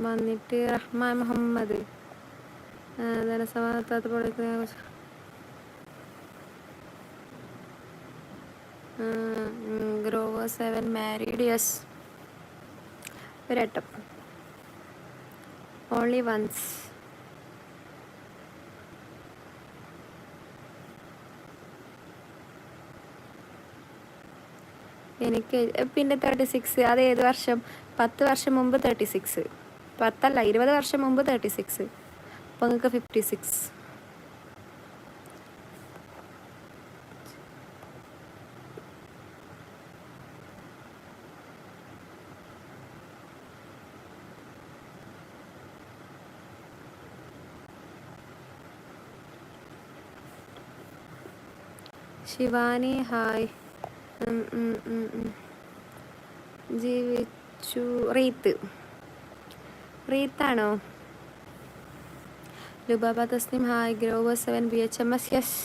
വന്നിട്ട് Rahman Muhammad. Grover seven married yes. ഒരട്ടം. Only once. എനിക്ക് പിന്നെ തേർട്ടി സിക്സ് അത് ഏത് വർഷം? പത്ത് വർഷം മുമ്പ് തേർട്ടി സിക്സ് പത്തല്ല ഇരുപത് വർഷം മുമ്പ് തേർട്ടി സിക്സ് അപ്പോൾ നിങ്ങൾക്ക് ഫിഫ്റ്റി സിക്സ് ശിവാനി ഹായ്. ജീവിച്ചു റീത്ത്. റീത്താണോ Lubaba Tasnim hi Grover seven B H M S yes.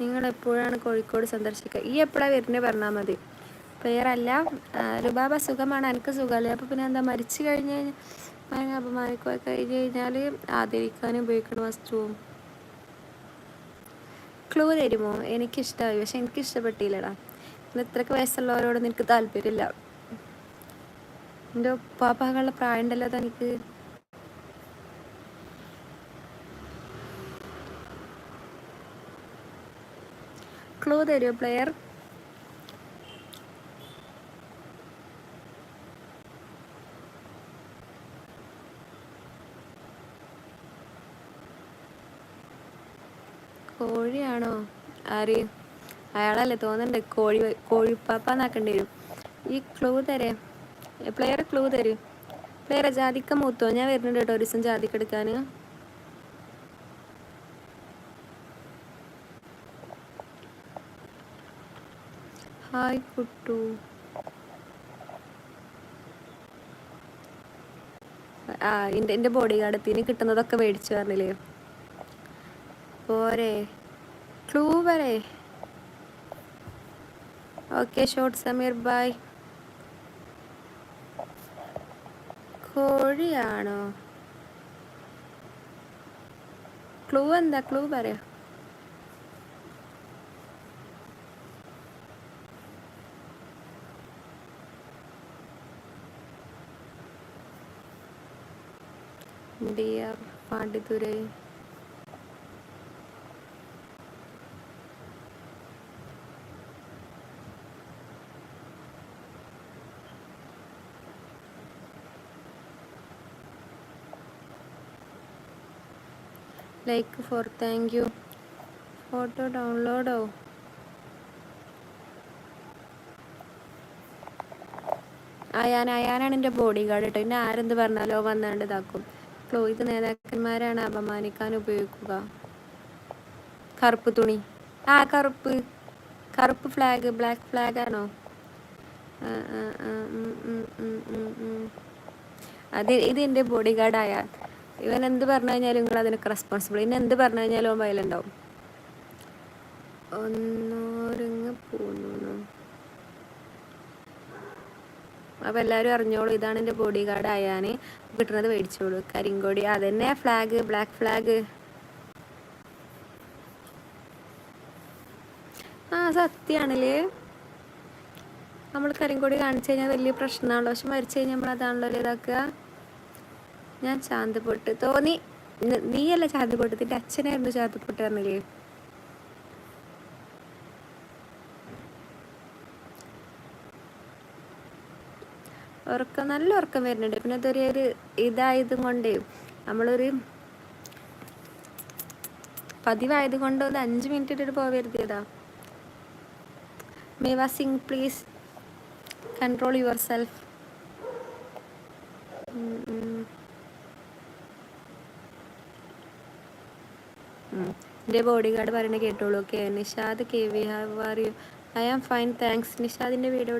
നിങ്ങൾ എപ്പോഴാണ് കോഴിക്കോട് സന്ദർശിക്കുക? ഈ എപ്പോഴാ വരുന്നത് പറഞ്ഞാൽ മതി. പേരല്ല ലുബാബ സുഖമാണ് എനിക്ക് സുഖമല്ലേ? അപ്പോൾ പിന്നെ എന്താ മരിച്ചു കഴിഞ്ഞ് കഴിഞ്ഞാൽ അപമാനിക്കുക കഴിഞ്ഞ് കഴിഞ്ഞാൽ ആദരിക്കാനും ഉപയോഗിക്കുന്ന വസ്തുവും. ക്ലൂ തരുമോ എനിക്കിഷ്ടമായി പക്ഷെ എനിക്ക് ഇഷ്ടപ്പെട്ടില്ലടാ ഇത്രക്ക് വയസ്സുള്ളവരോട് നിനക്ക് താല്പര്യമില്ല. എന്റെ ഉപ്പാപ്പാകളുടെ പ്രായം ഉണ്ടല്ലോ തനിക്ക് ക്ലൂ തരുമോ പ്ലെയർ? കോഴിയാണോ? ആര്? അയാളല്ലേ തോന്നണ്ടേ? കോഴി കോഴിപ്പാപ്പാന്നാക്കേണ്ടി വരും. ഈ ക്ലൂ തരേ. പ്ലെയർ ക്ലൂ തരും. പ്ലെയറെ ജാതിക്ക മൂത്തോ? ഞാൻ വരുന്നുണ്ട് കേട്ടോ ഒരു ദിവസം ജാതിക്ക എടുക്കാൻ ഹായ് കുട്ടു. ആ എന്റെ എന്റെ ബോഡി ഗാർഡ് കിട്ടുന്നതൊക്കെ മേടിച്ചു പറഞ്ഞില്ലേ? പോരെ? ക്ലൂ വരെ ഓക്കെ ഷോർട്ട് സമീർ ബായ് കോഴിയാണോ? ക്ലൂ എന്താ? ക്ലൂ പറയാ. Dear Pandithurai like for thank you photo ഡൗൺലോഡോ Ayaan അയാനാണ് എന്റെ ബോഡി ഗാർഡ് കേട്ടോ എന്നെ ആരെന്ത് പറഞ്ഞാലോ വന്നാണ്ട് ഇതാക്കും. ക്ലോയിത് നേതാക്കന്മാരാണ് അപമാനിക്കാൻ ഉപയോഗിക്കുക. കറുപ്പ് തുണി. ആ കറുപ്പ്. കറുപ്പ് ഫ്ലാഗ് ബ്ലാക്ക് ഫ്ലാഗ് ആണോ? അത് ഇത് എന്റെ ബോഡി ഗാർഡായ ഇവൻ എന്ത് പറഞ്ഞു കഴിഞ്ഞാലും നിങ്ങൾ അതിനൊക്കെ റെസ്പോൺസിബിൾ ഇനി എന്ത് പറഞ്ഞു കഴിഞ്ഞാലും അവൻ വയലുണ്ടാവും ഒന്നോരങ്ങ് പോന്നു അപ്പോൾ എല്ലാവരും അറിഞ്ഞോളൂ ഇതാണ് എന്റെ ബോഡി ഗാർഡ് ആയാന് കിട്ടുന്നത് മേടിച്ചോളൂ. കരിങ്കോടി. അതന്നെ ഫ്ലാഗ് ബ്ലാക്ക് ഫ്ലാഗ് ആ സത്യാണല്ലേ? നമ്മൾ കരിങ്കോടി കാണിച്ചു കഴിഞ്ഞാൽ വലിയ പ്രശ്നമാണല്ലോ പക്ഷെ മരിച്ചു കഴിഞ്ഞാൽ നമ്മൾ അതാണല്ലോ ഇതാക്കുക. ഞാൻ ചാന്തപ്പൊട്ട് തോന്നി. നീയല്ല ചാന്തപ്പൊട്ട് നിന്റെ അച്ഛനായിരുന്നു ചാന്തപ്പൊട്ട് പറഞ്ഞില്ലേ ഉറക്കം നല്ല ഉറക്കം വരുന്നുണ്ട്. പിന്നെ അതൊരു ഒരു ഇതായത് കൊണ്ട് നമ്മളൊരു പതിവായത് കൊണ്ട് ഒന്ന് അഞ്ച് മിനിറ്റ് ഇട്ടിട്ട് പോവരുതേതാ Meva Singh please control yourself എന്റെ ബോഡി ഗാർഡ് പറയണ കേട്ടോളൂ. Okay Nishad K V how are you I am fine. Thanks. നിഷാദിന്റെ വീട്